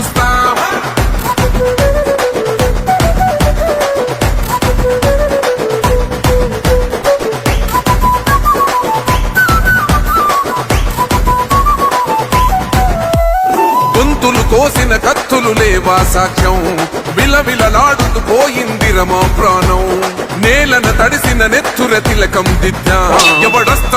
చూస్తాం గొంతులు కోసిన కత్తులు లేవా సాక్ష్యం? విలవిలలాడుతూ పోయింది రమా ప్రాణం. నేలన తడిసిన నెత్తుర తిలకం దిద్దా. ఎవడస్త